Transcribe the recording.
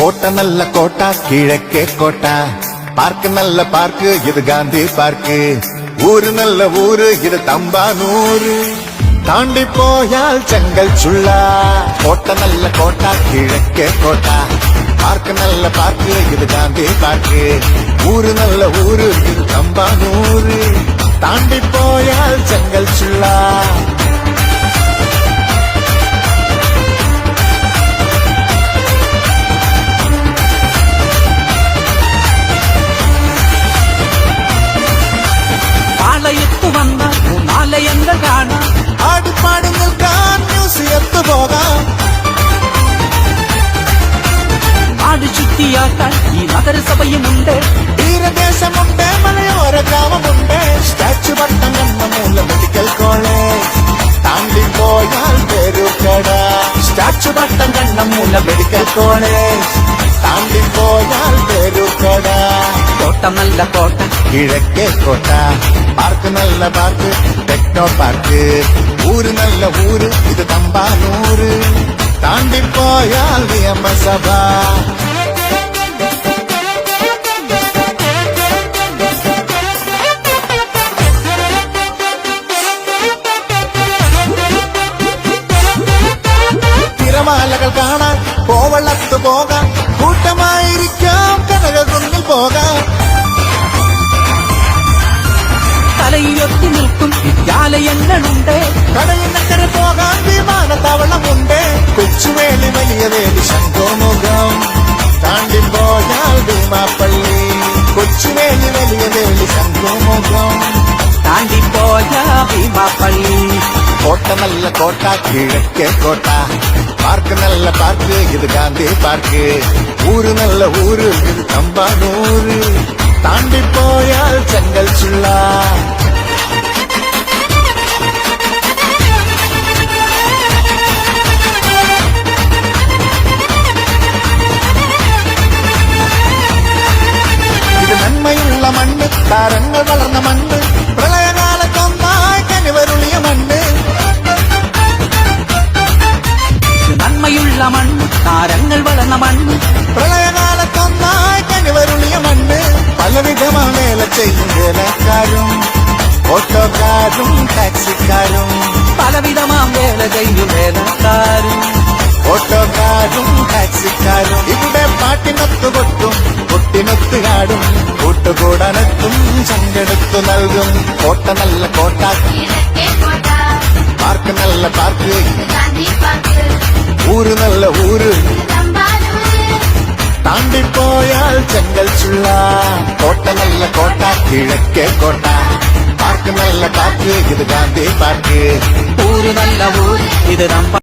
கோட்டை நல்ல கோட்டா கிழக்கே கோட்டா. பார்க்கு நல்ல பார்க்கு இது காந்தி பார்க்கு. ஊரு நல்ல ஊரு இது தம்பானூரு. தாண்டி போயால் செங்கல் சுள்ளா கோட்டை நல்ல கோட்டா கிழக்கே கோட்டா. பார்க்கு நல்ல பார்க்கு இது காந்தி பார்க்கு. ஊரு நல்ல ஊரு இது தம்பானூரு. தாண்டி போயால் செங்கல் சுள்ளா മൂന്നാലയങ്ങൾ കാണാം ആടിപ്പാടി നിൽക്കാൻ മ്യൂസിയത്ത് പോകാം നാട് ചുറ്റിയാക്കാൻ ഈ നഗരസഭയുമുണ്ട് തീരദേശമുണ്ട് മലയോര ഗ്രാമമുണ്ട് സ്റ്റാച്ചു പട്ടം എന്ന മൂല മെഡിക്കൽ കോളേജ് താണ്ടി പോയാൽ പേരുക്കട സ്റ്റാച്ചു പട്ടം കണ്ണ മൂല മെഡിക്കൽ കോളേജ് താണ്ടി പോയാൽ പേരുക്കട കോട്ട നല്ല കോട്ട കിഴക്കേ കോട്ട പാർക്ക് നല്ല പാർക്ക് ടെക്നോ പാർക്ക് ഊര് നല്ല ഊര് ഇത് തമ്പാനൂര് താണ്ടി പോയാൽ നിയമസഭ തിരമാലകൾ കാണാൻ കോവളത്ത് പോകാം കൂട്ടമായിരിക്കാം കനകകുന്നിൽ പോകാം തലയുയർത്തി നിൽക്കും വിദ്യാലയങ്ങളുണ്ട് കടയിനക്കരെ പോകാൻ വിമാനത്താവളമുണ്ട് കൊച്ചുവേലി വലിയ വേലി ശംഖോമുഖം താണ്ടി പോയാൽ ഭീമാപ്പള്ളി കൊച്ചുവേലി വലിയ വേലി ശംഖോമുഖം താണ്ടിപ്പോയ ഭീമാപ്പള്ളി കോട്ട നല്ല കോട്ട കിഴക്കേ കോട്ട പാർക്ക് നല്ല പാർക്ക് ഇത് ഗാന്ധി പാർക്ക് ഊര് നല്ല ഊര് ഇത് തമ്പാനൂര് താണ്ടിപ്പോയാൽ ചെങ്കൽ മണ്ണ് താരങ്ങൾ വളർന്ന മണ്ണ് പ്രളയകാലത്തൊന്നായി കനിവരുളിയ മണ്ണ്. നന്മയുള്ള മണ്ണ് താരങ്ങൾ വളർന്ന മണ്ണ് പ്രളയകാലത്തൊന്നായി കനിവരുളിയ മണ്ണ്. പലവിധമാണ് വേല ചെയ്യും വേലക്കാരും ഓട്ടോക്കാരും ടാക്സിക്കാരും. പലവിധമാം വേല ചെയ്യും വേലക്കാരും. കൊട്ടിനൊത്തു കാടും കൂട്ടുകൂടാനെത്തും ചങ്കെടുത്തു നൽകും കോട്ട നല്ല കോട്ട കിഴക്കേ കോട്ട പാർക്ക് നല്ല പാർക്ക് ഗാന്ധി പാർക്ക് ഊര് നല്ല ഊര് തമ്പാനൂര് താണ്ടിപ്പോയാൽ ചെങ്കൽ ചുള്ള കോട്ട നല്ല കോട്ട കിഴക്കേ കോട്ട പാർക്ക് നല്ല പാർക്ക് ഇത് ഗാന്ധി പാർക്ക് ഊര് നല്ല ഊര് ഇത് നമ്മ